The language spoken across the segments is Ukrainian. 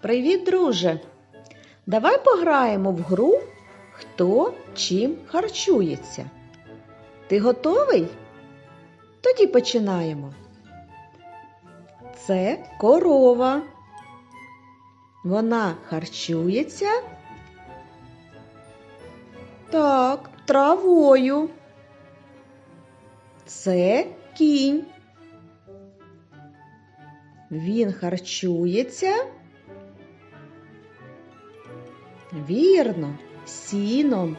Привіт, друже! Давай пограємо в гру Хто чим харчується. Ти готовий? Тоді починаємо. Це корова. Вона харчується. Так, травою. Це кінь. Він харчується. Вірно, сіном.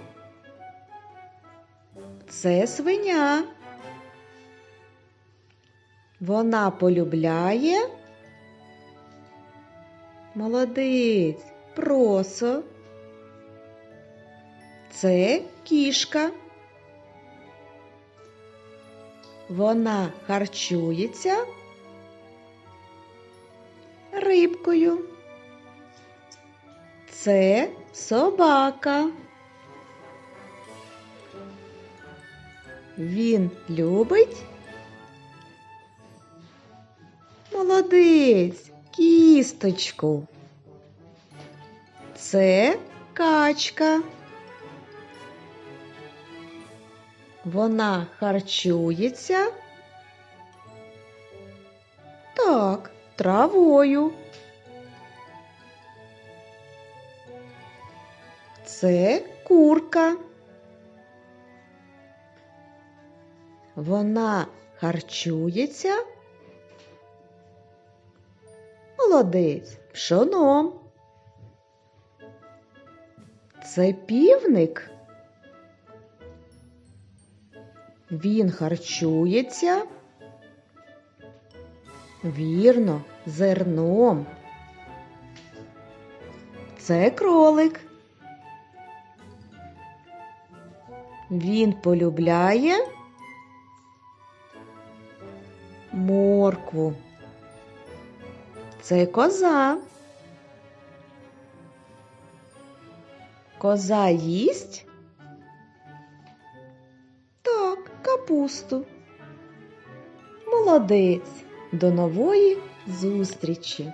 Це свиня. Вона полюбляє. Молодець, просо. Це кішка. Вона харчується рибкою. Це собака. Він любить. Молодець, кісточку. Це качка. Вона харчується. Так, травою. Це курка. Вона харчується. Молодець, пшоном. Це півник. Він харчується. Вірно, зерном. Це кролик. Він полюбляє моркву. Це коза. Коза їсть? Так, капусту. Молодець. До нової зустрічі!